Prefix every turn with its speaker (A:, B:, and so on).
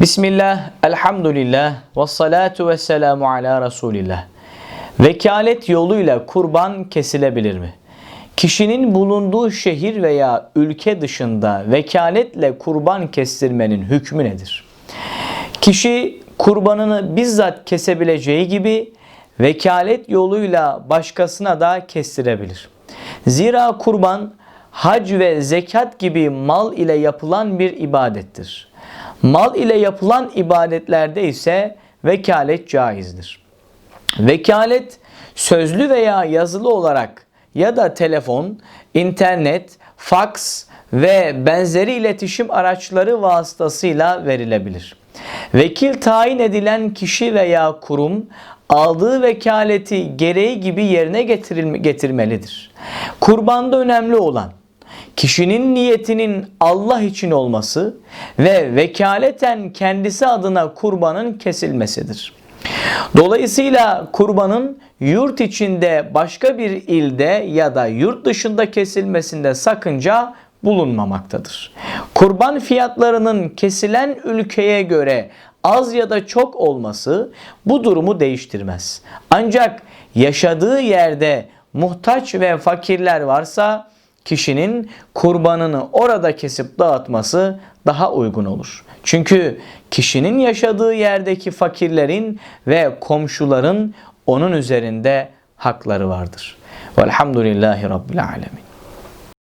A: Bismillah, elhamdülillah, ve salatu ve selamu ala Resulillah. Vekalet yoluyla kurban kesilebilir mi? Kişinin bulunduğu şehir veya ülke dışında vekaletle kurban kestirmenin hükmü nedir? Kişi kurbanını bizzat kesebileceği gibi vekalet yoluyla başkasına da kestirebilir. Zira kurban hac ve zekat gibi mal ile yapılan bir ibadettir. Mal ile yapılan ibadetlerde ise vekalet caizdir. Vekalet sözlü veya yazılı olarak ya da telefon, internet, faks ve benzeri iletişim araçları vasıtasıyla verilebilir. Vekil tayin edilen kişi veya kurum aldığı vekaleti gereği gibi yerine getirmelidir. Kurbanda önemli olan kişinin niyetinin Allah için olması ve vekaleten kendisi adına kurbanın kesilmesidir. Dolayısıyla kurbanın yurt içinde başka bir ilde ya da yurt dışında kesilmesinde sakınca bulunmamaktadır. Kurban fiyatlarının kesilen ülkeye göre az ya da çok olması bu durumu değiştirmez. Ancak yaşadığı yerde muhtaç ve fakirler varsa kişinin kurbanını orada kesip dağıtması daha uygun olur. Çünkü kişinin yaşadığı yerdeki fakirlerin ve komşuların onun üzerinde hakları vardır. Velhamdülillahi Rabbil Alemin.